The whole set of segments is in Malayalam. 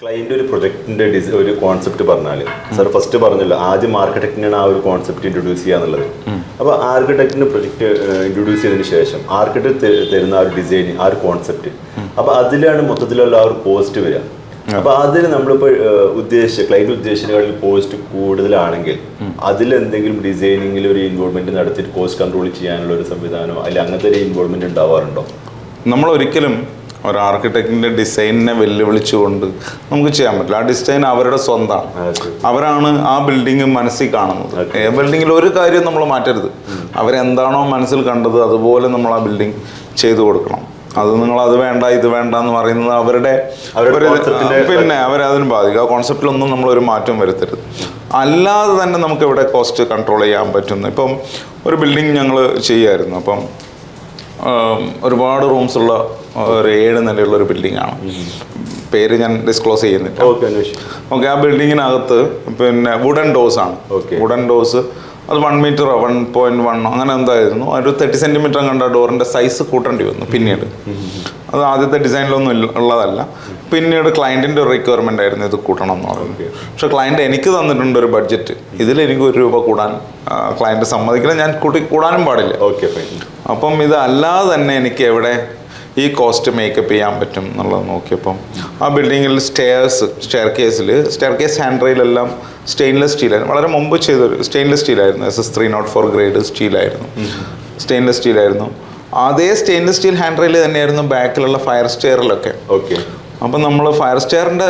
ക്ലൈന്റ് ഒരു പ്രൊജക്ടിന്റെ ഡിസ് ഒരു കോൺസെപ്റ്റ് പറഞ്ഞാൽ സാർ ഫസ്റ്റ് പറഞ്ഞല്ലോ ആദ്യം ആർക്കിടെക്റ്റിനാണ് ആ ഒരു കോൺസെപ്റ്റ് ഇൻട്രൊഡ്യൂസ് ചെയ്യുക എന്നുള്ളത്. അപ്പോൾ ആർക്കിടെക്റ്റിന് പ്രൊജക്ട് ഇൻട്രൊഡ്യൂസ് ചെയ്തതിന് ശേഷം ആർക്കിടെക്ട് തരുന്ന ആ ഒരു ഡിസൈൻ ആ ഒരു കോൺസെപ്റ്റ് അപ്പോൾ അതിലാണ് മൊത്തത്തിലുള്ള ആ ഒരു പോസ്റ്റ് വരിക അപ്പോൾ അതിന് നമ്മളിപ്പോൾ ഉദ്ദേശിച്ച ക്ലൈന്റ് ഉദ്ദേശിച്ചതിനേക്കാൾ പോസ്റ്റ് കൂടുതലാണെങ്കിൽ അതിൽ എന്തെങ്കിലും ഡിസൈനിങ്ങിൽ ഒരു ഇൻവോൾവ്മെന്റ് നടത്തിയിട്ട് കോസ്റ്റ് കൺട്രോൾ ചെയ്യാനുള്ള ഒരു സംവിധാനമോ അല്ലെങ്കിൽ അങ്ങനത്തെ ഒരു ഇൻവോൾവ്മെന്റ് ഉണ്ടാവാറുണ്ടോ? നമ്മൾ ഒരിക്കലും ഒരു ആർക്കിടെക്റ്റിന്റെ ഡിസൈനിനെ വെല്ലുവിളിച്ചുകൊണ്ട് നമുക്ക് ചെയ്യാൻ പറ്റില്ല. ആ ഡിസൈൻ അവരുടെ സ്വന്തമാണ് അവരാണ് ആ ബിൽഡിംഗ് മനസ്സിൽ കാണുന്നത്. ഏ ബിൽഡിങ്ങിൽ ഒരു കാര്യം നമ്മൾ മാറ്റരുത്. അവരെന്താണോ മനസ്സിൽ കണ്ടത് അതുപോലെ നമ്മൾ ആ ബിൽഡിംഗ് ചെയ്തു കൊടുക്കണം. അത് നിങ്ങൾ അത് വേണ്ട ഇത് വേണ്ട എന്ന് പറയുന്നത് അവരുടെ പിന്നെ അവരതിന് ബാധിക്കും. ആ കോൺസെപ്റ്റിലൊന്നും നമ്മൾ ഒരു മാറ്റം വരുത്തരുത്. അല്ലാതെ തന്നെ നമുക്ക് ഇവിടെ കോസ്റ്റ് കൺട്രോൾ ചെയ്യാൻ പറ്റുന്നു. ഇപ്പം ഒരു ബിൽഡിംഗ് ഞങ്ങൾ ചെയ്യായിരുന്നു. അപ്പം ഒരുപാട് റൂംസ് ഉള്ള ഒരു ഏഴ് നിലയുള്ള ഒരു ബിൽഡിംഗ് ആണ് പേര് ഞാൻ ഡിസ്ക്ലോസ് ചെയ്യുന്നില്ല. ഓക്കെ ആ ബിൽഡിങ്ങിനകത്ത് പിന്നെ വുഡൻ ഡോസ് ആണ്. വുഡൻ ഡോസ് അത് one metre one point one അങ്ങനെ എന്തായിരുന്നു. ഒരു തേർട്ടി സെന്റിമീറ്റർ കണ്ട ഡോറിന്റെ സൈസ് കൂട്ടേണ്ടി വന്നു പിന്നീട്. അത് ആദ്യത്തെ ഡിസൈനിലൊന്നും ഉള്ളതല്ല. പിന്നീട് ക്ലയന്റിന്റെ ഒരു റിക്വയർമെന്റ് ആയിരുന്നു ഇത് കൂട്ടണം എന്ന് പറയുന്നത് പക്ഷെ ക്ലയന്റ് എനിക്ക് തന്നിട്ടുണ്ട് ഒരു ബഡ്ജറ്റ് ഇതിൽ എനിക്ക് ഒരു രൂപ കൂടാൻ ക്ലയന്റ് സമ്മതിക്കില്ല. ഞാൻ കൂട്ടി കൂടാനും പാടില്ല. ഓക്കെ അപ്പം ഇതല്ലാതെ തന്നെ എനിക്ക് എവിടെ ഈ കോസ്റ്റ് മേക്കപ്പ് ചെയ്യാൻ പറ്റും എന്നുള്ളത് നോക്കിയപ്പം. ആ ബിൽഡിങ്ങിൽ സ്റ്റെയർസ് സ്റ്റെയർ കേസിൽ സ്റ്റെയർ കേസ് ഹാൻഡ് റെയിലെല്ലാം സ്റ്റെയിൻലെസ് സ്റ്റീലായിരുന്നു വളരെ മുമ്പ് ചെയ്തൊരു stainless സ്റ്റീലായിരുന്നു S S three nought four grade സ്റ്റീലായിരുന്നു stainless സ്റ്റീലായിരുന്നു അതേ സ്റ്റെയിൻലെസ് സ്റ്റീൽ ഹാൻഡ് റെയിൽ തന്നെയായിരുന്നു ബാക്കിലുള്ള ഫയർ സ്റ്റെയറിലൊക്കെ ഓക്കെ. അപ്പം നമ്മൾ ഫയർ സ്റ്റെയറിന്റെ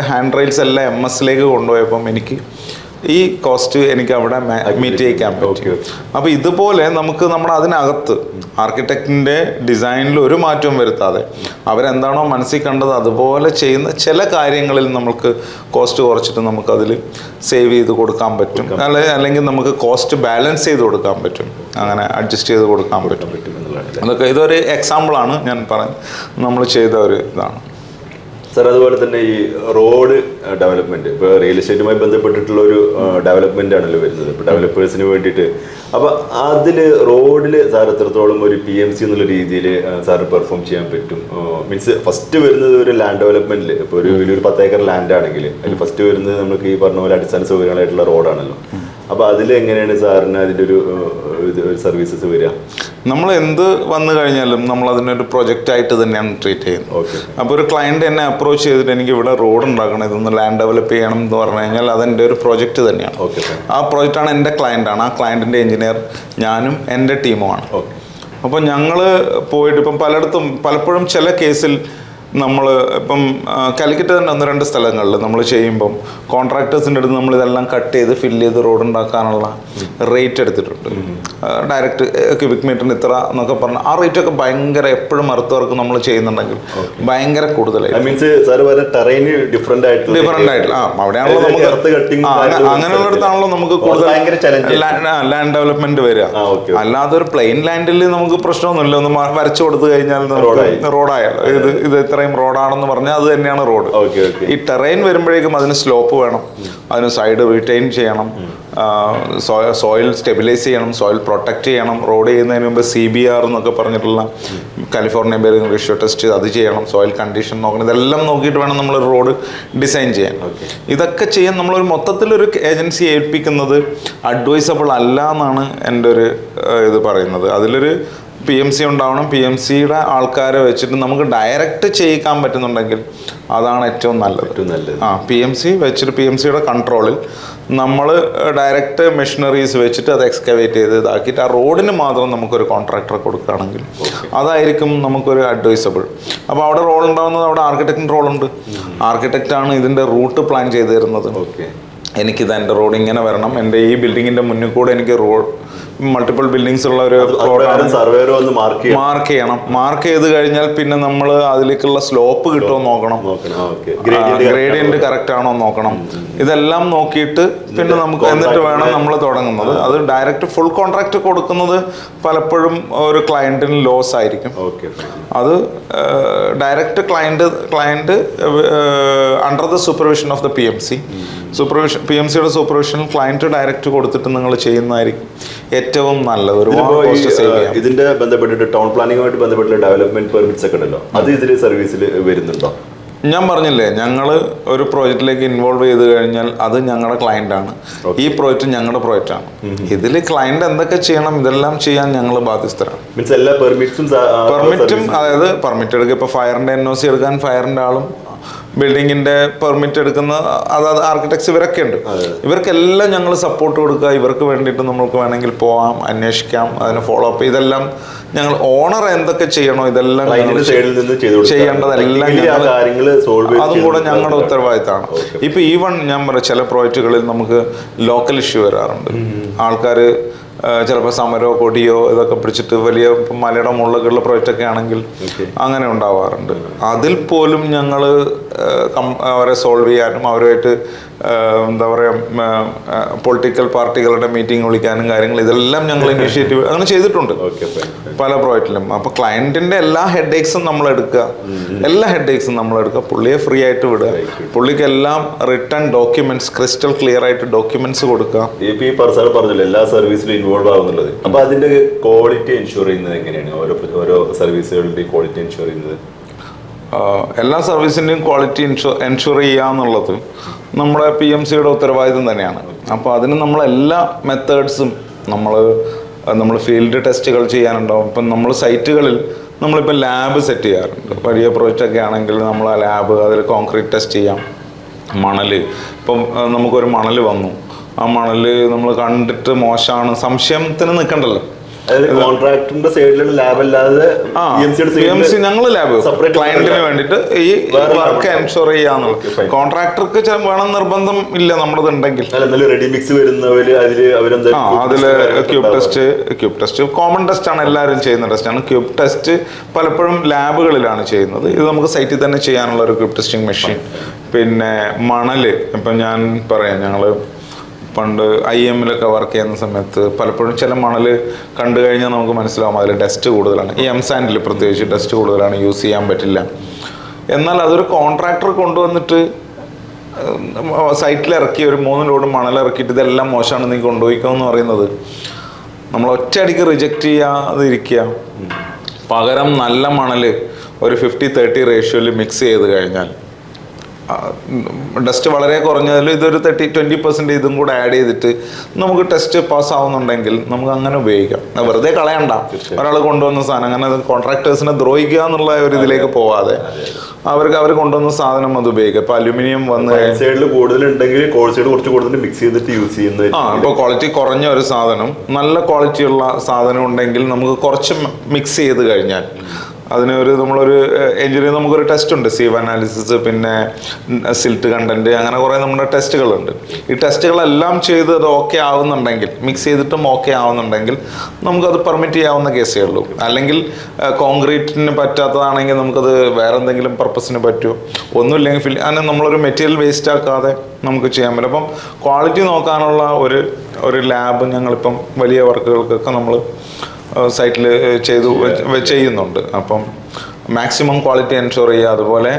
ഹാൻഡ് റെയിൽസ് എല്ലാം എം എസിലേക്ക് കൊണ്ടുപോയപ്പം എനിക്ക് ഈ കോസ്റ്റ് എനിക്ക് അവിടെ മീറ്റ് ചെയ്യിക്കാൻ പറ്റും. അപ്പോൾ ഇതുപോലെ നമുക്ക് നമ്മുടെ അതിനകത്ത് ആർക്കിടെക്റ്റിന്റെ ഡിസൈനിൽ ഒരു മാറ്റവും വരുത്താതെ അവരെന്താണോ മനസ്സിൽ കണ്ടത് അതുപോലെ ചെയ്യുന്ന ചില കാര്യങ്ങളിൽ നമുക്ക് കോസ്റ്റ് കുറച്ചിട്ട് നമുക്കതിൽ സേവ് ചെയ്ത് കൊടുക്കാൻ പറ്റും. അല്ലെ അല്ലെങ്കിൽ നമുക്ക് കോസ്റ്റ് ബാലൻസ് ചെയ്ത് കൊടുക്കാൻ പറ്റും. അങ്ങനെ അഡ്ജസ്റ്റ് ചെയ്ത് കൊടുക്കാൻ പറ്റും. അതൊക്കെ ഇതൊരു എക്സാമ്പിളാണ് ഞാൻ പറഞ്ഞ നമ്മൾ ചെയ്ത ഒരു ഇതാണ്. സാർ അതുപോലെ തന്നെ ഈ റോഡ് ഡെവലപ്മെന്റ് ഇപ്പോൾ റിയൽ എസ്റ്റേറ്റുമായി ബന്ധപ്പെട്ടിട്ടുള്ള ഒരു ഡെവലപ്മെന്റ് ആണല്ലോ വരുന്നത്. ഇപ്പോൾ ഡെവലപ്പേഴ്സിന് വേണ്ടിയിട്ട്. അപ്പോൾ അതിൽ റോഡിൽ സാർ എത്രത്തോളം ഒരു പി എം സി എന്നുള്ള രീതിയിൽ സാർ പെർഫോം ചെയ്യാൻ പറ്റും? മീൻസ് ഫസ്റ്റ് വരുന്നത് ഒരു ലാൻഡ് ഡെവലപ്മെന്റിൽ ഇപ്പോൾ ഒരു വലിയൊരു പത്ത് ഏക്കർ ലാൻഡ് ആണെങ്കിൽ അതിൽ ഫസ്റ്റ് വരുന്നത് നമുക്ക് ഈ പറഞ്ഞ പോലെ അടിസ്ഥാന സൗകര്യങ്ങളായിട്ടുള്ള റോഡാണല്ലോ അപ്പോൾ അതിൽ എങ്ങനെയാണ് സാറിന് അതിന്റെ ഒരു സർവീസസ് വരിക? നമ്മൾ എന്ത് വന്നു കഴിഞ്ഞാലും നമ്മൾ അതിനൊരു പ്രൊജക്റ്റ് ആയിട്ട് തന്നെയാണ് ട്രീറ്റ് ചെയ്യുന്നത്. ഓക്കെ അപ്പോൾ ഒരു ക്ലയന്റ് എന്നെ അപ്രോച്ച് ചെയ്തിട്ട് എനിക്ക് ഇവിടെ റോഡ് ഉണ്ടാക്കണം ഇതൊന്ന് ലാൻഡ് ഡെവലപ്പ് ചെയ്യണം എന്ന് പറഞ്ഞു കഴിഞ്ഞാൽ അതെന്റെ ഒരു പ്രോജക്റ്റ് തന്നെയാണ്. ഓക്കെ ആ പ്രോജക്റ്റാണ് എന്റെ ക്ലയന്റാണ് ആ ക്ലയന്റിന്റെ എഞ്ചിനീയർ ഞാനും എന്റെ ടീമുമാണ് ഓക്കെ അപ്പോൾ ഞങ്ങൾ പോയിട്ട് ഇപ്പം പലയിടത്തും പലപ്പോഴും ചില കേസിൽ നമ്മൾ ഇപ്പം കാലിക്കറ്റ് തന്നെ ഒന്ന് രണ്ട് സ്ഥലങ്ങളിൽ നമ്മൾ ചെയ്യുമ്പം കോൺട്രാക്ടേഴ്സിന്റെ അടുത്ത് നമ്മൾ ഇതെല്ലാം കട്ട് ചെയ്ത് ഫില്ല് ചെയ്ത് റോഡ് ഉണ്ടാക്കാനുള്ള റേറ്റ് എടുത്തിട്ടുണ്ട്. ഡയറക്റ്റ് ക്യൂബിക് മീറ്ററിന് ഇത്ര എന്നൊക്കെ പറഞ്ഞാൽ ആ റേറ്റ് ഒക്കെ ഭയങ്കര എപ്പോഴും മറുത്ത് വർക്ക് നമ്മൾ ചെയ്യുന്നുണ്ടെങ്കിൽ ഭയങ്കര കൂടുതലായി. മീൻസ് സാർ പറഞ്ഞ ടെറൈന് ഡിഫറെന്റ് ആയിട്ടുള്ള ആ അവിടെയാണല്ലോ നമുക്ക് എർത്ത് അങ്ങനെയുള്ളിടത്താണല്ലോ നമുക്ക് കൂടുതൽ ലാൻഡ് ഡെവലപ്മെന്റ് വരിക. അല്ലാതെ ഒരു പ്ലെയിൻ ലാൻഡിൽ നമുക്ക് പ്രശ്നമൊന്നുമില്ല. ഒന്ന് വരച്ചു കൊടുത്തു കഴിഞ്ഞാൽ റോഡായി. ഇത് റോഡായല്ലോ ഇത് ഇത് ഇത്രയും റോഡാണെന്ന് പറഞ്ഞാൽ അത് തന്നെയാണ് റോഡ്. Okay okay. ഈ ടെറൈൻ വരുമ്പോഴേക്കും അതിന് സ്ലോപ്പ് വേണം. അതിന് സൈഡ് റീറ്റെയിൻ ചെയ്യണം. സോയിൽ സ്റ്റെബിലൈസ് ചെയ്യണം സോയിൽ പ്രൊട്ടക്റ്റ് ചെയ്യണം. റോഡ് ചെയ്യുന്നതിന് മുമ്പ് സി ബി ആർ എന്നൊക്കെ പറഞ്ഞിട്ടുള്ള കാലിഫോർണിയ ബെയറിംഗ് റേഷ്യോ ടെസ്റ്റ് അത് ചെയ്യണം. സോയിൽ കണ്ടീഷൻ നോക്കണം. ഇതെല്ലാം നോക്കിയിട്ട് വേണം നമ്മൾ റോഡ് ഡിസൈൻ ചെയ്യാൻ. ഇതൊക്കെ ചെയ്യാൻ നമ്മളൊരു മൊത്തത്തിലൊരു ഏജൻസി ഏൽപ്പിക്കുന്നത് അഡ്വൈസബിൾ അല്ല എന്നാണ് എന്റെ ഒരു ഇത് പറയുന്നത്. അതിലൊരു പി എം സി ഉണ്ടാവണം. പി എം സിയുടെ ആൾക്കാരെ വെച്ചിട്ട് നമുക്ക് ഡയറക്റ്റ് ചെയ്യിക്കാൻ പറ്റുന്നുണ്ടെങ്കിൽ അതാണ് ഏറ്റവും നല്ലത്. ഏറ്റവും നല്ലത്. ആ പി എം സി വെച്ചിട്ട് പി എം സിയുടെ കൺട്രോളിൽ നമ്മൾ ഡയറക്റ്റ് മെഷീനറീസ് വെച്ചിട്ട് അത് എക്സ്കവേറ്റ് ചെയ്ത് ഇതാക്കിയിട്ട് ആ റോഡിന് മാത്രം നമുക്കൊരു കോൺട്രാക്ടറെ കൊടുക്കുകയാണെങ്കിൽ അതായിരിക്കും നമുക്കൊരു അഡ്വൈസബിൾ അപ്പോൾ അവിടെ റോൾ ഉണ്ടാകുന്നത് അവിടെ ഉണ്ട്. റോളുണ്ട് ആർക്കിടെക്റ്റാണ് ഇതിന്റെ റൂട്ട് പ്ലാൻ ചെയ്ത് തരുന്നത്. ഓക്കെ എനിക്കിത് എന്റെ റോഡ് ഇങ്ങനെ വരണം. എന്റെ ഈ ബിൽഡിങ്ങിന്റെ മുന്നിൽ കൂടെ എനിക്ക് റോഡ് മൾട്ടിപ്പിൾ ബിൽഡിങ്സ് ഉള്ള ഒരു മാർക്ക് മാർക്ക് ചെയ്യണം. മാർക്ക് ചെയ്ത് കഴിഞ്ഞാൽ പിന്നെ നമ്മൾ അതിലേക്കുള്ള സ്ലോപ്പ് കിട്ടുമോ നോക്കണം. ഗ്രേഡിയന്റ് കറക്റ്റ് ആണോ? നോക്കണം. ഇതെല്ലാം നോക്കിയിട്ട് പിന്നെ നമുക്ക് എന്നിട്ട് വേണം നമ്മൾ തുടങ്ങുന്നത്. അത് ഡയറക്റ്റ് ഫുൾ കോൺട്രാക്ട് കൊടുക്കുന്നത് പലപ്പോഴും ഒരു ക്ലയന്റിന് ലോസ് ആയിരിക്കും. അത് direct client client under the supervision of the P M C supervision P M സിയുടെ സൂപ്പർവിഷൻ ക്ലയന്റ് ഡയറക്റ്റ് കൊടുത്തിട്ട് നിങ്ങൾ ചെയ്യുന്നതായിരിക്കും ഏറ്റവും നല്ല ഒരു ഇതിന്റെ ബന്ധപ്പെട്ടിട്ട് ടൗൺ പ്ലാനിങ്ങുമായിട്ട് ബന്ധപ്പെട്ടുള്ള ഡെവലപ്മെന്റ് പെർമിറ്റ്സ് ഒക്കെ ഉണ്ടല്ലോ. അത് ഇതിൽ സർവീസിൽ വരുന്നുണ്ടോ? ഞാൻ പറഞ്ഞില്ലേ ഞങ്ങൾ ഒരു പ്രോജക്റ്റിലേക്ക് ഇൻവോൾവ് ചെയ്ത് കഴിഞ്ഞാൽ അത് ഞങ്ങളുടെ ക്ലയന്റ് ആണ്. ഈ പ്രോജക്റ്റ് ഞങ്ങളുടെ പ്രോജക്റ്റ് ആണ്. ഇതിൽ ക്ലയന്റ് എന്തൊക്കെ ചെയ്യണം ഇതെല്ലാം ചെയ്യാൻ ഞങ്ങൾ ബാധ്യസ്ഥരാണ്. മീൻസ് എല്ലാ പെർമിറ്റ്സും പെർമിറ്റും അതായത് പെർമിറ്റ് എടുക്കുക ഇപ്പോൾ ഫയറിന്റെ എൻ ഒ സി എടുക്കാൻ ഫയറിന്റെ ആളും ബിൽഡിങ്ങിന്റെ പെർമിറ്റ് എടുക്കുന്ന അതായത് ആർക്കിടെക്ട്സ് ഇവരൊക്കെ ഉണ്ട്. ഇവർക്കെല്ലാം ഞങ്ങൾ സപ്പോർട്ട് കൊടുക്കുക. ഇവർക്ക് വേണ്ടിയിട്ട് നമ്മൾക്ക് വേണമെങ്കിൽ പോവാം അന്വേഷിക്കാം അതിനെ ഫോളോ അപ്പ് ഇതെല്ലാം ഞങ്ങൾ ഓണർ എന്തൊക്കെ ചെയ്യണോ ഇതെല്ലാം. ചെയ്യേണ്ടതെല്ലാം അതും കൂടെ ഞങ്ങളുടെ ഉത്തരവാദിത്തമാണ് ഇപ്പൊ ഈവൺ ഞാൻ പറയാം ചില പ്രോജക്റ്റുകളിൽ നമുക്ക് ലോക്കൽ ഇഷ്യൂ വരാറുണ്ട്. ആൾക്കാർ ചിലപ്പോൾ സമരോ കൊടിയോ ഇതൊക്കെ പിടിച്ചിട്ട് വലിയ മലയുടെ മുകളിലൊക്കെയുള്ള പ്രോജക്റ്റ് ഒക്കെ ആണെങ്കിൽ അങ്ങനെ ഉണ്ടാവാറുണ്ട്. അതിൽ പോലും ഞങ്ങൾ അവരെ സോൾവ് ചെയ്യാനും അവരുമായിട്ട് എന്താ പറയുക പൊളിറ്റിക്കൽ പാർട്ടികളുടെ മീറ്റിംഗ് വിളിക്കാനും കാര്യങ്ങൾ ഇതെല്ലാം ഞങ്ങൾ ഇനീഷ്യേറ്റീവ് അങ്ങനെ ചെയ്തിട്ടുണ്ട്. പല പ്രോജക്റ്റിലും അപ്പോൾ ക്ലയന്റിന്റെ എല്ലാ ഹെഡേക്സും നമ്മൾ എടുക്കുക. എല്ലാ ഹെഡ് ഹെഡേക്സും നമ്മൾ എടുക്കുക. പുള്ളിയെ ഫ്രീ ആയിട്ട് വിടുക. പുള്ളിക്ക് എല്ലാം റിട്ടേൺ ഡോക്യുമെന്റ്സ് ക്രിസ്റ്റൽ ക്ലിയർ ആയിട്ട് ഡോക്യുമെന്റ്സ് കൊടുക്കുക. എല്ലാ സർവീസിലും ഇൻവോൾവ് ആവുന്നുള്ളത്. അപ്പൊ അതിന്റെ ക്വാളിറ്റി എൻഷുർ ചെയ്യുന്നത് എങ്ങനെയാണ്? ഓരോ ഓരോ സർവീസുകളുടെയും ക്വാളിറ്റി എൻഷുർ ചെയ്യുന്നത്? എല്ലാ സർവീസിന്റെയും ക്വാളിറ്റി ഇൻഷുർ എൻഷുർ ചെയ്യുക എന്നുള്ളത് നമ്മുടെ പി എം സിയുടെ ഉത്തരവാദിത്വം തന്നെയാണ്. അപ്പോൾ അതിന് നമ്മൾ എല്ലാ മെത്തേഡ്സും നമ്മൾ നമ്മൾ ഫീൽഡ് ടെസ്റ്റുകൾ ചെയ്യാനുണ്ടാവും. ഇപ്പം നമ്മൾ സൈറ്റുകളിൽ നമ്മളിപ്പോൾ ലാബ് സെറ്റ് ചെയ്യാറുണ്ട്. വലിയ പ്രോജക്റ്റൊക്കെ ആണെങ്കിൽ നമ്മൾ ആ ലാബ് അതിൽ കോൺക്രീറ്റ് ടെസ്റ്റ് ചെയ്യാം. മണൽ ഇപ്പം നമുക്കൊരു മണൽ വന്നു. ആ മണൽ നമ്മൾ കണ്ടിട്ട് മോശമാണ്. സംശയത്തിന് നിൽക്കണ്ടല്ലോ ഞങ്ങൾ കോൺട്രാക്ടറിന്റെ സൈഡിലുള്ള ലാബ് അല്ലാതെ ഞങ്ങൾ ലാബ് ക്ലയന്റിന് വേണ്ടിട്ട് ഈ വർക്ക്. എൻഷുർ ചെയ്യാന്നുള്ള കോൺട്രാക്ടർക്ക് വേണം നിർബന്ധം ഇല്ല നമ്മളത് ഉണ്ടെങ്കിൽ റെഡി മിക്സ് വരുന്നവര് അതിൽ അതിൽ cube test cube test common test ആണ് എല്ലാവരും ചെയ്യുന്ന ടെസ്റ്റ് ആണ്. ക്യൂബ് ടെസ്റ്റ് പലപ്പോഴും ലാബുകളിലാണ് ചെയ്യുന്നത്. ഇത് നമുക്ക് സൈറ്റിൽ തന്നെ ചെയ്യാനുള്ള ഒരു ക്യൂബ് ടെസ്റ്റിംഗ് മെഷീൻ പിന്നെ മണൽ. ഇപ്പം ഞാൻ പറയാം ഞങ്ങൾ പണ്ട് ഐ എമ്മിലൊക്കെ വർക്ക് ചെയ്യുന്ന സമയത്ത് പലപ്പോഴും ചില മണൽ കണ്ടു കഴിഞ്ഞാൽ നമുക്ക് മനസ്സിലാവും അതിൽ ഡസ്റ്റ് കൂടുതലാണ്. ഈ എം സാൻഡിൽ പ്രത്യേകിച്ച് ഡസ്റ്റ് കൂടുതലാണ് യൂസ് ചെയ്യാൻ പറ്റില്ല. എന്നാൽ അതൊരു കോൺട്രാക്ടർ കൊണ്ടുവന്നിട്ട് സൈറ്റിൽ ഇറക്കി ഒരു മൂന്ന് ലോഡ് മണൽ ഇറക്കിയിട്ട് ഇതെല്ലാം മോശമാണ് നീ കൊണ്ടുപോയിക്കോ എന്ന് പറയുന്നത്. നമ്മൾ ഒറ്റയടിക്ക് റിജക്റ്റ് ചെയ്യാതിരിക്കുക. പകരം നല്ല മണൽ ഒരു ഫിഫ്റ്റി തേർട്ടി റേഷ്യോയിൽ മിക്സ് ചെയ്ത് കഴിഞ്ഞാൽ ഡസ്റ്റ് വളരെ കുറഞ്ഞതിൽ ഇതൊരു തേർട്ടി ട്വന്റി പെർസെന്റ് ഇതും കൂടെ ആഡ് ചെയ്തിട്ട് നമുക്ക് ടെസ്റ്റ് പാസ് ആവുന്നുണ്ടെങ്കിൽ നമുക്ക് അങ്ങനെ ഉപയോഗിക്കാം. വെറുതെ കളയണ്ട. ഒരാൾ കൊണ്ടുവന്ന സാധനം അങ്ങനെ കോൺട്രാക്ടേഴ്സിനെ ദ്രോഹിക്കുക എന്നുള്ള ഒരു ഇതിലേക്ക് പോവാതെ അവർക്ക് അവർ കൊണ്ടുവന്ന സാധനം അത് ഉപയോഗിക്കുക ഇപ്പൊ അലുമിനിയം വന്ന് സൈഡിൽ കൂടുതൽ ഉണ്ടെങ്കിൽ സൈഡ് കുറച്ച് കൂടുതൽ മിക്സ് ചെയ്തിട്ട് യൂസ് ചെയ്യുന്നത് ആ ഇപ്പോൾ ക്വാളിറ്റി കുറഞ്ഞ ഒരു സാധനം നല്ല ക്വാളിറ്റിയുള്ള സാധനം ഉണ്ടെങ്കിൽ നമുക്ക് കുറച്ച് മിക്സ് ചെയ്ത് കഴിഞ്ഞാൽ അതിന് ഒരു നമ്മളൊരു എഞ്ചിനീയർ നമുക്കൊരു ടെസ്റ്റ് ഉണ്ട്. സീവ് അനാലിസിസ് പിന്നെ സിൽട്ട് കണ്ടന്റ് അങ്ങനെ കുറേ നമ്മുടെ ടെസ്റ്റുകളുണ്ട് ഈ ടെസ്റ്റുകളെല്ലാം ചെയ്ത് അത് ഓക്കെ ആവുന്നുണ്ടെങ്കിൽ മിക്സ് ചെയ്തിട്ടും ഓക്കെ ആവുന്നുണ്ടെങ്കിൽ നമുക്കത് പെർമിറ്റ് ചെയ്യാവുന്ന കേസേ ഉള്ളൂ. അല്ലെങ്കിൽ കോൺക്രീറ്റിന് പറ്റാത്തതാണെങ്കിൽ നമുക്കത് വേറെ എന്തെങ്കിലും പർപ്പസിന് പറ്റുമോ ഒന്നുമില്ലെങ്കിൽ ഫിൽ അങ്ങനെ നമ്മളൊരു മെറ്റീരിയൽ വേസ്റ്റ് ആക്കാതെ നമുക്ക് ചെയ്യാൻ പറ്റും. അപ്പം ക്വാളിറ്റി നോക്കാനുള്ള ഒരു ഒരു ലാബ് ഞങ്ങളിപ്പം വലിയ വർക്കുകൾക്കൊക്കെ നമ്മൾ സൈറ്റിൽ ചെയ്തു ചെയ്യുന്നുണ്ട്. അപ്പം മാക്സിമം ക്വാളിറ്റി എൻഷുർ ചെയ്യുക. അതുപോലെ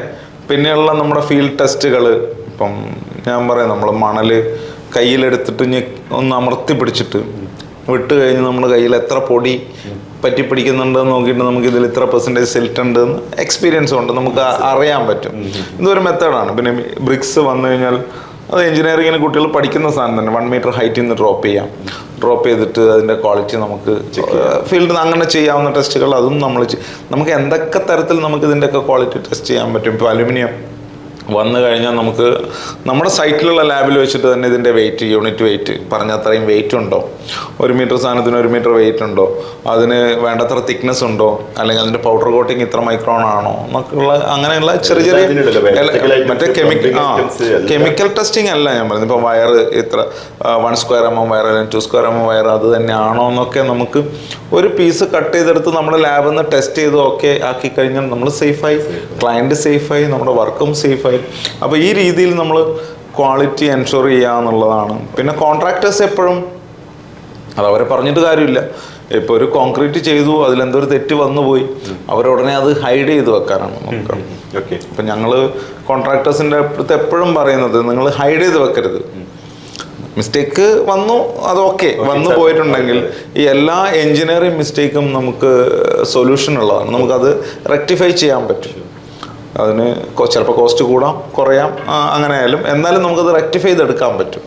പിന്നെയുള്ള നമ്മുടെ ഫീൽഡ് ടെസ്റ്റുകൾ ഇപ്പം ഞാൻ പറയാം നമ്മൾ മണൽ കയ്യിലെടുത്തിട്ട് ഞെ ഒന്ന് അമർത്തി പിടിച്ചിട്ട് വിട്ട് കഴിഞ്ഞ് നമ്മുടെ കയ്യിൽ എത്ര പൊടി പറ്റി പിടിക്കുന്നുണ്ടെന്ന് നോക്കിയിട്ട് നമുക്ക് ഇതിൽ ഇത്ര പെർസെന്റേജ് സിൽറ്റ് ഉണ്ട് എന്ന് എക്സ്പീരിയൻസ് ഉണ്ട്. നമുക്ക് അറിയാൻ പറ്റും. ഇതൊരു മെത്തേഡാണ് പിന്നെ ബ്രിക്സ് വന്നു കഴിഞ്ഞാൽ അത് എഞ്ചിനീയറിങ്ങിന് കുട്ടികൾ പഠിക്കുന്ന സാധനം തന്നെ. വൺ മീറ്റർ ഹൈറ്റിൽ നിന്ന് ഡ്രോപ്പ് ചെയ്യാം. ഡ്രോപ്പ് ചെയ്തിട്ട് അതിന്റെ ക്വാളിറ്റി നമുക്ക് ഫീൽഡിൽ നിന്ന് അങ്ങനെ ചെയ്യാവുന്ന ടെസ്റ്റുകൾ അതും നമ്മൾ നമുക്ക് എന്തൊക്കെ തരത്തിൽ നമുക്ക് ഇതിന്റെയൊക്കെ ക്വാളിറ്റി ടെസ്റ്റ് ചെയ്യാൻ പറ്റും? ഇപ്പോൾ അലുമിനിയം വന്നു കഴിഞ്ഞാൽ നമുക്ക് നമ്മുടെ സൈറ്റിലുള്ള ലാബിൽ വെച്ചിട്ട് തന്നെ ഇതിന്റെ വെയിറ്റ് യൂണിറ്റ് വെയിറ്റ് പറഞ്ഞ അത്രയും വെയിറ്റ് ഉണ്ടോ? ഒരു മീറ്റർ സാധനത്തിന് ഒരു മീറ്റർ വെയിറ്റ് ഉണ്ടോ? അതിന് വേണ്ടത്ര തിക്നെസ് ഉണ്ടോ? അല്ലെങ്കിൽ അതിന്റെ പൗഡർ കോട്ടിങ് ഇത്ര മൈക്രോൺ ആണോ? എന്നൊക്കെയുള്ള അങ്ങനെയുള്ള ചെറിയ ചെറിയ മറ്റേ കെമിക്കൽ ആ കെമിക്കൽ ടെസ്റ്റിംഗ് അല്ല? ഞാൻ പറയുന്നത് ഇപ്പോൾ വയർ ഇത്ര one square M M wire അല്ലെങ്കിൽ two square M M wire അത് തന്നെയാണോ എന്നൊക്കെ നമുക്ക് ഒരു പീസ് കട്ട് ചെയ്തെടുത്ത് നമ്മുടെ ലാബിൽ നിന്ന് ടെസ്റ്റ് ചെയ്ത് ഓക്കെ ആക്കി കഴിഞ്ഞാൽ നമ്മൾ സേഫായി ക്ലയന്റ് സേഫായി നമ്മുടെ വർക്കും സേഫായി അപ്പോൾ ഈ രീതിയിൽ നമ്മൾ ക്വാളിറ്റി എൻഷുർ ചെയ്യുക എന്നുള്ളതാണ്. പിന്നെ കോൺട്രാക്ടേഴ്സ് എപ്പോഴും അത് അവരെ പറഞ്ഞിട്ട് കാര്യമില്ല. ഇപ്പോൾ ഒരു കോൺക്രീറ്റ് ചെയ്തു അതിലെന്തോ ഒരു തെറ്റ് വന്നു പോയി. അവരുടനെ അത് ഹൈഡ് ചെയ്ത് വെക്കാനാണ് നമുക്ക്. ഓക്കെ അപ്പം ഞങ്ങൾ കോൺട്രാക്ടേഴ്സിന്റെ അടുത്ത് എപ്പോഴും പറയുന്നത് നിങ്ങൾ ഹൈഡ് ചെയ്ത് വെക്കരുത്. മിസ്റ്റേക്ക് വന്നു അത് ഓക്കെ വന്നു പോയിട്ടുണ്ടെങ്കിൽ ഈ എല്ലാ എഞ്ചിനീയറിംഗ് മിസ്റ്റേക്കും നമുക്ക് സൊല്യൂഷൻ ഉള്ളതാണ്. നമുക്കത് റെക്ടിഫൈ ചെയ്യാൻ പറ്റും. അതിന് ചിലപ്പോൾ കോസ്റ്റ് കൂടാം കുറയാം അങ്ങനെ ആയാലും എന്നാലും നമുക്കത് റെക്ടിഫൈ ചെയ്തെടുക്കാൻ പറ്റും.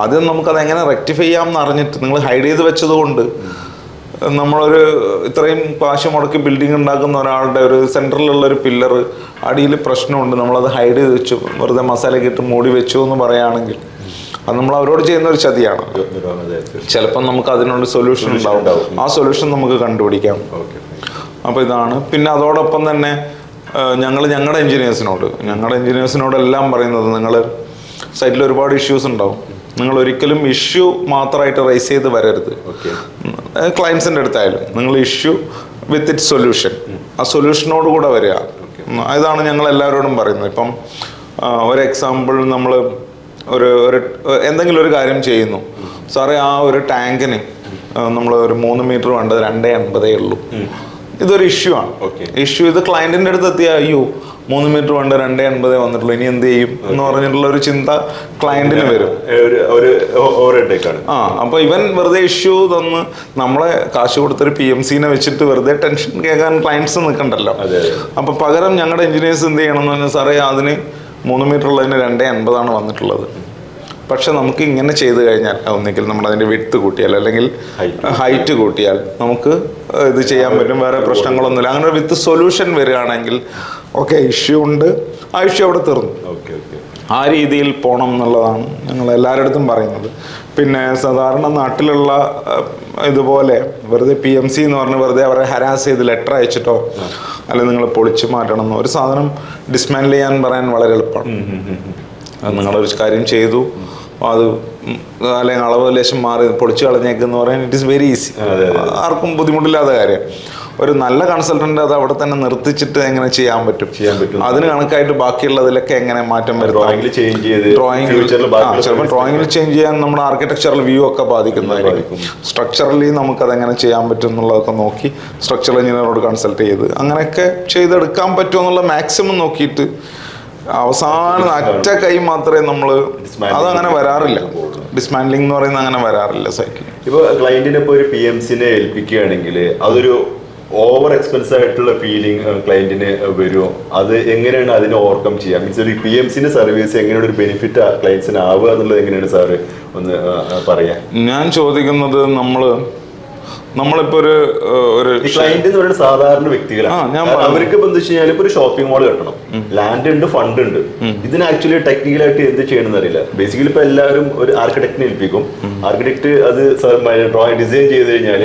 ആദ്യം നമുക്കത് എങ്ങനെ റെക്ടിഫൈ ചെയ്യാം എന്ന് അറിഞ്ഞിട്ട് നിങ്ങൾ ഹൈഡ് ചെയ്ത് വെച്ചതുകൊണ്ട് നമ്മളൊരു ഇത്രയും കാശ് മുടക്കി ബിൽഡിംഗ് ഉണ്ടാക്കുന്ന ഒരാളുടെ ഒരു സെന്ററിലുള്ള ഒരു പില്ലർ അടിയിൽ പ്രശ്നമുണ്ട് നമ്മളത് ഹൈഡ് ചെയ്ത് വെച്ചു. വെറുതെ മസാലയൊക്കെ ഇട്ട് മൂടി വെച്ചു എന്ന് പറയുകയാണെങ്കിൽ അത് നമ്മൾ അവരോട് ചെയ്യുന്ന ഒരു ചതിയാണ്. ചിലപ്പം നമുക്ക് അതിനുള്ള സൊല്യൂഷൻ ഉണ്ടാവും. ആ സൊല്യൂഷൻ നമുക്ക് കണ്ടുപിടിക്കാം. അപ്പൊ അപ്പോൾ ഇതാണ്. പിന്നെ അതോടൊപ്പം തന്നെ ഞങ്ങൾ ഞങ്ങളുടെ എൻജിനീയേഴ്സിനോട് ഞങ്ങളുടെ എൻജിനീയേഴ്സിനോട് എല്ലാം പറയുന്നത് നിങ്ങൾ സൈറ്റിൽ ഒരുപാട് ഇഷ്യൂസ് ഉണ്ടാവും. നിങ്ങൾ ഒരിക്കലും ഇഷ്യൂ മാത്രമായിട്ട് റൈസ് ചെയ്ത് വരരുത്. ക്ലയൻസിന്റെ അടുത്തായാലും നിങ്ങൾ ഇഷ്യൂ വിത്ത് ഇറ്റ് സൊല്യൂഷൻ ആ സൊല്യൂഷനോട് കൂടെ വരിക. ഇതാണ് ഞങ്ങൾ എല്ലാവരോടും പറയുന്നത്. ഇപ്പം ഒരു എക്സാമ്പിൾ നമ്മൾ ഒരു ഒരു എന്തെങ്കിലും ഒരു കാര്യം ചെയ്യുന്നു. സാറേ ആ ഒരു ടാങ്കിന് നമ്മൾ ഒരു മൂന്ന് മീറ്റർ വേണ്ടത് രണ്ടേ എൺപതേ ഉള്ളൂ. ഇതൊരു ഇഷ്യൂ ആണ്. ഇഷ്യൂ ഇത് ക്ലയന്റിന്റെ അടുത്ത് എത്തിയ അയ്യോ മൂന്ന് മീറ്റർ വേണ്ട രണ്ടേ എൺപതേ വന്നിട്ടുള്ളൂ. ഇനി എന്ത് ചെയ്യും? എന്ന് പറഞ്ഞിട്ടുള്ള ഒരു ചിന്ത ക്ലയന്റിന് വരും. ആ അപ്പൊ ഇവൻ വെറുതെ ഇഷ്യൂ തന്ന് നമ്മളെ കാശ് കൊടുത്തൊരു പി എം സിനെ വെച്ചിട്ട് വെറുതെ ടെൻഷൻ കേൾക്കാൻ ക്ലയൻസ് നിൽക്കണ്ടല്ലോ. അപ്പൊ പകരം ഞങ്ങളുടെ എഞ്ചിനീയേഴ്സ് എന്ത് ചെയ്യണം എന്ന് പറഞ്ഞാൽ സാറേ അതിന് മൂന്ന് മീറ്റർ ഉള്ളതിന് രണ്ടേ എൺപതാണ് വന്നിട്ടുള്ളത്. പക്ഷെ നമുക്ക് ഇങ്ങനെ ചെയ്തു കഴിഞ്ഞാൽ ഒന്നെങ്കിൽ നമ്മൾ അതിന്റെ വിട്ട് കൂട്ടിയാൽ അല്ലെങ്കിൽ. ഹൈറ്റ് കൂട്ടിയാൽ നമുക്ക് ഇത് ചെയ്യാൻ പറ്റും വേറെ പ്രശ്നങ്ങളൊന്നുമില്ല. അങ്ങനെ വിത്ത് സൊല്യൂഷൻ വരികയാണെങ്കിൽ ഓക്കെ ഇഷ്യൂ ഉണ്ട്. ആ ഇഷ്യൂ അവിടെ തീർന്നു. ഓക്കെ ഓക്കെ ആ രീതിയിൽ പോകണം എന്നുള്ളതാണ് ഞങ്ങൾ എല്ലാവരുടെ അടുത്തും പറയുന്നത്. പിന്നെ സാധാരണ നാട്ടിലുള്ള ഇതുപോലെ വെറുതെ പി എം സി എന്ന് പറഞ്ഞ് വെറുതെ അവരെ ഹരാസ് ചെയ്ത് ലെറ്റർ അയച്ചിട്ടോ അല്ലെങ്കിൽ നിങ്ങൾ പൊളിച്ചു മാറ്റണം എന്നോ ഒരു സാധനം ഡിസ്മാൻഡിൽ ചെയ്യാൻ പറയാൻ വളരെ എളുപ്പമാണ് നിങ്ങളൊരു കാര്യം ചെയ്തു. അത് അല്ലെങ്കിൽ അളവ് ലേശം മാറി പൊളിച്ചു കളഞ്ഞേക്കെന്ന് പറയാൻ ഇറ്റ് ഇസ് വെരി ഈസി ആർക്കും ബുദ്ധിമുട്ടില്ലാത്ത കാര്യം. ഒരു നല്ല കൺസൾട്ടന്റ് അത് അവിടെ തന്നെ നിർത്തിച്ചിട്ട് എങ്ങനെ ചെയ്യാൻ പറ്റും? ചെയ്യാൻ പറ്റും. അതിന് കണക്കായിട്ട് ബാക്കിയുള്ളതിലൊക്കെ എങ്ങനെ മാറ്റം വരും ഡ്രോയിങ് ചിലപ്പോൾ ഡ്രോയിങ്ങിൽ ചേഞ്ച് ചെയ്യാൻ നമ്മുടെ ആർക്കിടെക്ചറൽ വ്യൂ ഒക്കെ ബാധിക്കുന്നതായിരിക്കും. സ്ട്രക്ചറലി നമുക്കത് എങ്ങനെ ചെയ്യാൻ പറ്റും എന്നുള്ളതൊക്കെ നോക്കി സ്ട്രക്ചറൽ എഞ്ചിനീയറോട് കൺസൾട്ട് ചെയ്ത് അങ്ങനെയൊക്കെ ചെയ്തെടുക്കാൻ പറ്റുമോ എന്നുള്ള മാക്സിമം നോക്കിയിട്ട് അവസാനം അറ്റ കൈ മാത്രമേ നമ്മൾ അതങ്ങനെ വരാറില്ല. ഡിസ്മാൻഡ്ലിംഗ് എന്ന് പറയുന്നത് അങ്ങനെ വരാറില്ല സൈക്കിൾ ഇപ്പൊ ക്ലയന്റിനെ ഇപ്പോൾ ഒരു പി എം സിനെ ഏൽപ്പിക്കുകയാണെങ്കിൽ അതൊരു ഓവർ എക്സ്പെൻസ് ആയിട്ടുള്ള ഫീലിംഗ് ക്ലയന്റിന് വരുമോ അത് എങ്ങനെയാണ് അതിനെ ഓവർകം ചെയ്യുക? മീൻസ് ഒരു പി എം സിന്റെ സർവീസ് എങ്ങനെയാണ് ഒരു ബെനിഫിറ്റ് ക്ലയൻസിന് ആവുക എന്നുള്ളത് എങ്ങനെയാണ് സാറ് ഒന്ന് ആ, ആ, പറയാ? ഞാൻ ചോദിക്കുന്നത് നമ്മൾ നമ്മളിപ്പോ ഒരു ഒരു ഈ ക്ലയന്റ് എന്ന് പറയുന്നത് സാധാരണ വ്യക്തികളാണ് അവർക്ക് ഇപ്പൊ എന്താ വെച്ച് കഴിഞ്ഞാൽ ഇപ്പൊ ഒരു ഷോപ്പിംഗ് മാൾ കെട്ടണം. ലാൻഡ് ഉണ്ട് ഫണ്ട് ഉണ്ട്. ഇതിന് ആക്ച്വലി ടെക്നിക്കലായിട്ട് എന്ത് ചെയ്യണമെന്ന് അറിയില്ല. ബേസിക്കലി ഇപ്പൊ എല്ലാവരും ഒരു ആർക്കിടെക്ടിനെ ഏൽപ്പിക്കും. ആർക്കിടെക്ട് അത് ഡ്രോയിങ് ഡിസൈൻ ചെയ്ത് കഴിഞ്ഞാൽ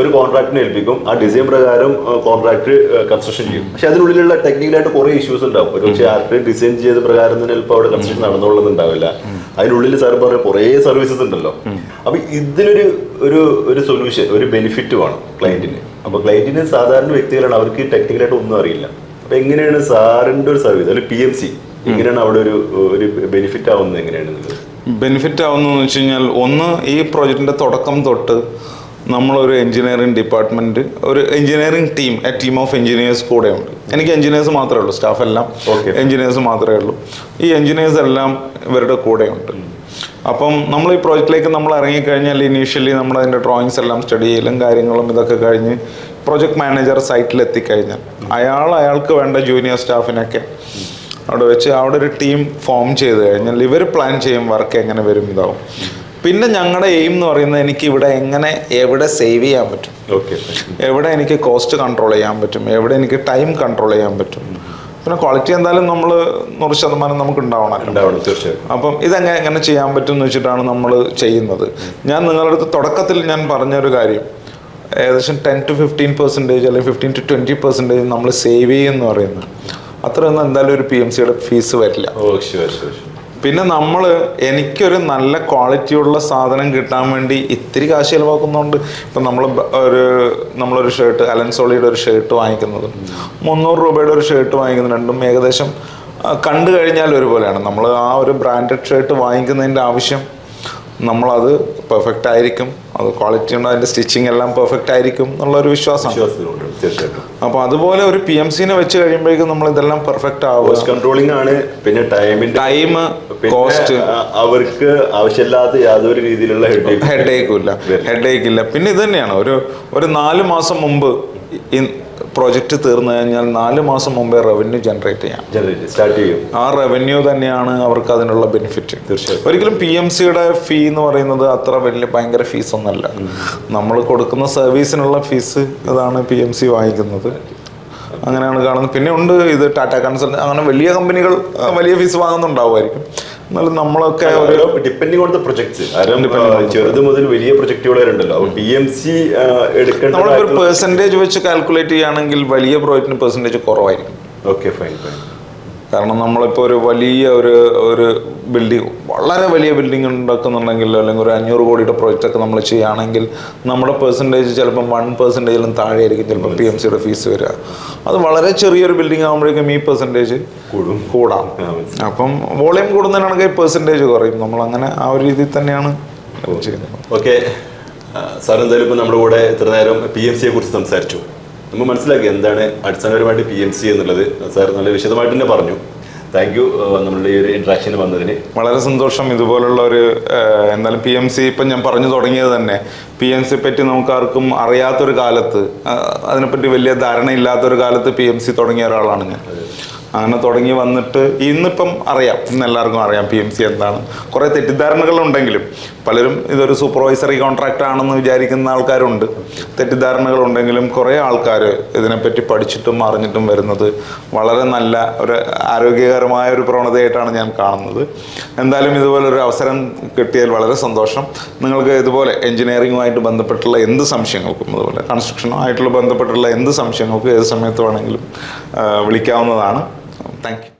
ഒരു കോൺട്രാക്ടിനെ ഏൽപ്പിക്കും. ആ ഡിസൈൻ പ്രകാരം കോൺട്രാക്ട് കൺസ്ട്രക്ഷൻ ചെയ്യും. പക്ഷെ അതിനുള്ളിലുള്ള ടെക്നിക്കലായിട്ട് കുറെ ഇഷ്യൂസ് ഉണ്ടാവും. ഒരു പക്ഷേ ആർക്ക് ഡിസൈൻ ചെയ്ത പ്രകാരം തന്നെ ചിലപ്പോൾ അവിടെ കൺസ്ട്രക്ഷൻ നടന്നുകൊള്ളുന്നുണ്ടാവില്ല അതിനുള്ളിൽ സാർ പറഞ്ഞ കുറേ സർവീസസ് ഉണ്ടല്ലോ. അപ്പൊ ഇതിനൊരു ഒരു ഒരു സൊല്യൂഷൻ ഒരു ബെനിഫിറ്റ് വേണം ക്ലയന്റിന് അപ്പൊ ക്ലയന്റിന് സാധാരണ വ്യക്തികളാണ്. അവർക്ക് ടെക്നിക്കലായിട്ട് ഒന്നും അറിയില്ല. അപ്പൊ എങ്ങനെയാണ് സാറിന്റെ ഒരു സർവീസ് അല്ലെങ്കിൽ പി എം സി എങ്ങനെയാണ് അവിടെ ഒരു ഒരു ബെനിഫിറ്റ് ആവുന്നത് എങ്ങനെയാണ് ബെനിഫിറ്റ് ആവുന്നതെന്ന് വെച്ച് കഴിഞ്ഞാൽ ഒന്ന് ഈ പ്രോജക്റ്റിന്റെ തുടക്കം തൊട്ട് നമ്മളൊരു എഞ്ചിനീയറിംഗ് ഡിപ്പാർട്ട്മെന്റ് ഒരു engineering team a team of engineers കൂടെ ഉണ്ട് എനിക്ക് എഞ്ചിനീയേഴ്സ് മാത്രമേ ഉള്ളൂ സ്റ്റാഫ് എല്ലാം. എഞ്ചിനീയേഴ്സ് മാത്രമേ ഉള്ളൂ. ഈ എഞ്ചിനീയേഴ്സ് എല്ലാം ഇവരുടെ കൂടെയുണ്ട്. അപ്പം നമ്മൾ ഈ പ്രോജക്റ്റിലേക്ക് നമ്മൾ ഇറങ്ങിക്കഴിഞ്ഞാൽ ഇനീഷ്യലി നമ്മൾ അതിന്റെ ഡ്രോയിങ്സ് എല്ലാം സ്റ്റഡി ചെയ്യലും കാര്യങ്ങളും ഇതൊക്കെ കഴിഞ്ഞ് പ്രൊജക്ട് മാനേജർ സൈറ്റിൽ എത്തിക്കഴിഞ്ഞാൽ അയാൾ അയാൾക്ക് വേണ്ട ജൂനിയർ സ്റ്റാഫിനൊക്കെ അവിടെ വെച്ച് അവിടെ ഒരു ടീം ഫോം ചെയ്ത് കഴിഞ്ഞാൽ ഇവർ പ്ലാൻ ചെയ്യും വർക്ക് എങ്ങനെ വരും ഇതാവും. പിന്നെ ഞങ്ങളുടെ എയിം എന്ന് പറയുന്നത് എനിക്ക് ഇവിടെ എങ്ങനെ എവിടെ സേവ് ചെയ്യാൻ പറ്റും? എവിടെ എനിക്ക് കോസ്റ്റ് കൺട്രോൾ ചെയ്യാൻ പറ്റും? എവിടെ എനിക്ക് ടൈം കൺട്രോൾ ചെയ്യാൻ പറ്റും? പിന്നെ ക്വാളിറ്റി എന്തായാലും നമ്മൾ നൂറ് ശതമാനം നമുക്ക് ഉണ്ടാവണം. തീർച്ചയായും അപ്പം ഇതെങ്ങനെ എങ്ങനെ ചെയ്യാൻ പറ്റും എന്ന് വെച്ചിട്ടാണ് നമ്മൾ ചെയ്യുന്നത്. ഞാൻ നിങ്ങളുടെ അടുത്ത് തുടക്കത്തിൽ ഞാൻ പറഞ്ഞൊരു കാര്യം. ഏകദേശം ടെൻ ടു ഫിഫ്റ്റീൻ പെർസെന്റേജ് അല്ലെങ്കിൽ ഫിഫ്റ്റീൻ ടു ട്വന്റി പെർസെന്റേജ് നമ്മൾ സേവ് ചെയ്യുമെന്ന് പറയുന്നത്. അത്രയൊന്നും എന്തായാലും ഒരു പി എം സിയുടെ ഫീസ് വരില്ല. പിന്നെ നമ്മൾ എനിക്കൊരു നല്ല ക്വാളിറ്റിയുള്ള സാധനം കിട്ടാൻ വേണ്ടി ഇത്തിരി കാശ് ചിലവാക്കുന്നുണ്ട്. ഇപ്പം നമ്മൾ ഒരു നമ്മളൊരു ഷർട്ട് അലൻസോളിയുടെ ഒരു ഷർട്ട് വാങ്ങിക്കുന്നത്. മുന്നൂറ് രൂപയുടെ ഒരു ഷർട്ട് വാങ്ങിക്കുന്നത് രണ്ടും ഏകദേശം കണ്ടു കഴിഞ്ഞാൽ ഒരുപോലെയാണ്. നമ്മൾ ആ ഒരു ബ്രാൻഡഡ് ഷർട്ട് വാങ്ങിക്കുന്നതിന്റെ ആവശ്യം നമ്മളത് പെർഫെക്റ്റ് ആയിരിക്കും. അത് ക്വാളിറ്റി ഉണ്ട് അതിന്റെ സ്റ്റിച്ചിങ് എല്ലാം പെർഫെക്റ്റ് ആയിരിക്കും എന്നുള്ളൊരു ഒരു വിശ്വാസം തീർച്ചയായിട്ടും. അപ്പോൾ അതുപോലെ ഒരു പി എം സിനെ വെച്ച് കഴിയുമ്പോഴേക്കും നമ്മൾ ഇതെല്ലാം പെർഫെക്റ്റ് ആവും കൺട്രോളിംഗ് ആണ് പിന്നെ ടൈമിൽ ടൈം കോസ്റ്റ് അവർക്ക് ആവശ്യമില്ലാത്ത യാതൊരു രീതിയിലുള്ള ഹെഡ് ഏക്കും ഇല്ല. ഹെഡ് ഏക്ക് ഇല്ല. പിന്നെ ഇത് തന്നെയാണ്. ഒരു ഒരു നാല് മാസം മുമ്പ് പ്രോജക്റ്റ് തീർന്നു കഴിഞ്ഞാൽ നാല് മാസം മുമ്പേ റവന്യൂ ജനറേറ്റ് ചെയ്യാം. ജനറേറ്റ് സ്റ്റാർട്ട് ചെയ്യും. ആ റവന്യൂ തന്നെയാണ് അവർക്ക് അതിനുള്ള ബെനിഫിറ്റ് തീർച്ചയായും. ഒരിക്കലും പി എം സിയുടെ ഫീ എന്ന് പറയുന്നത് അത്ര വലിയ ഭയങ്കര ഫീസ് ഒന്നല്ല നമ്മൾ കൊടുക്കുന്ന സർവീസിനുള്ള ഫീസ് അതാണ് പി എം സി വാങ്ങിക്കുന്നത്. അങ്ങനെയാണ് കാണുന്നത്. പിന്നെ ഉണ്ട് ഇത് ടാറ്റ കൺസൾട്ട് അങ്ങനെ വലിയ കമ്പനികൾ വലിയ ഫീസ് വാങ്ങുന്നുണ്ടാവുമായിരിക്കും. എന്നാലും നമ്മളൊക്കെ ഒരു ഡിപ്പെൻഡിങ് ഓൺ ദ പ്രൊജക്ട്സ് ചെറുത് മുതൽ വലിയ പ്രൊജക്റ്റുകൾ വരെ ഉണ്ടല്ലോ പി എം സി എടുക്കേണ്ട നമ്മളൊരു പെർസെന്റേജ് വെച്ച് കാൽക്കുലേറ്റ് ചെയ്യുകയാണെങ്കിൽ വലിയ പ്രോജക്റ്റിന് പെർസെന്റേജ് കുറവായിരിക്കും. ഓക്കെ ഫൈൻ ഫൈൻ കാരണം നമ്മളിപ്പോൾ ഒരു വലിയ ഒരു ഒരു ബിൽഡിംഗ് വളരെ വലിയ ബിൽഡിംഗ് ഉണ്ടാക്കുന്നുണ്ടെങ്കിൽ അല്ലെങ്കിൽ ഒരു അഞ്ഞൂറ് കോടിയുടെ പ്രോജക്റ്റ് ഒക്കെ നമ്മൾ ചെയ്യുകയാണെങ്കിൽ നമ്മുടെ പെർസെന്റേജ് ചിലപ്പം വൺ പെർസെന്റേജിലും താഴെ ആയിരിക്കും ചിലപ്പോൾ പി എം സിയുടെ ഫീസ് വരിക. അത് വളരെ ചെറിയൊരു ബിൽഡിംഗ് ആകുമ്പോഴേക്കും ഈ പെർസെന്റേജ് കൂടും. കൂടാം. അപ്പം വോളിയം കൂടുന്നതിനാണെങ്കിൽ പെർസെന്റേജ് കുറയും. നമ്മൾ അങ്ങനെ ആ ഒരു രീതിയിൽ തന്നെയാണ് ചെയ്യുന്നത്. ഓക്കെ സാർ എന്തായാലും ഇപ്പം നമ്മുടെ കൂടെ ഇത്ര നേരം പി എം സിയെ കുറിച്ച് സംസാരിച്ചു. നമ്മൾ മനസ്സിലാക്കി എന്താണ് അടിസ്ഥാനപരമായിട്ട് പി എം സി എന്നുള്ളത്. സാർ നല്ല വിശദമായിട്ട് തന്നെ പറഞ്ഞു. താങ്ക് യു നമ്മളുടെ ഈ ഒരു ഇൻട്രാക്ഷന് വന്നതിന്. വളരെ സന്തോഷം. ഇതുപോലുള്ള ഒരു എന്നാലും പി എം സി ഇപ്പം ഞാൻ പറഞ്ഞു തുടങ്ങിയത് തന്നെ. പി എം സി പറ്റി നമുക്ക് ആർക്കും അറിയാത്തൊരു കാലത്ത് അതിനെപ്പറ്റി വലിയ ധാരണയില്ലാത്തൊരു കാലത്ത് പി എം സി തുടങ്ങിയ ഒരാളാണ് ഞാൻ. അങ്ങനെ തുടങ്ങി വന്നിട്ട് ഇന്നിപ്പം അറിയാം. ഇന്ന് എല്ലാവർക്കും അറിയാം പി എം സി എന്താണ്. കുറേ തെറ്റിദ്ധാരണകളുണ്ടെങ്കിലും പലരും ഇതൊരു സൂപ്പർവൈസറി കോൺട്രാക്റ്റ് ആണെന്ന് വിചാരിക്കുന്ന ആൾക്കാരുണ്ട്. തെറ്റിദ്ധാരണകളുണ്ടെങ്കിലും കുറേ ആൾക്കാർ ഇതിനെപ്പറ്റി പഠിച്ചിട്ടും അറിഞ്ഞിട്ടും വരുന്നത് വളരെ നല്ല ഒരു ആരോഗ്യകരമായ ഒരു പ്രവണതയായിട്ടാണ് ഞാൻ കാണുന്നത്. എന്തായാലും ഇതുപോലൊരു അവസരം കിട്ടിയാൽ വളരെ സന്തോഷം. നിങ്ങൾക്ക് ഇതുപോലെ എഞ്ചിനീയറിംഗുമായിട്ട് ബന്ധപ്പെട്ടുള്ള എന്ത് സംശയങ്ങൾക്കും അതുപോലെ കൺസ്ട്രക്ഷനുമായിട്ടുള്ള ബന്ധപ്പെട്ടുള്ള എന്ത് സംശയങ്ങൾക്കും ഏത് സമയത്ത് വേണമെങ്കിലും വിളിക്കാവുന്നതാണ്. താങ്ക്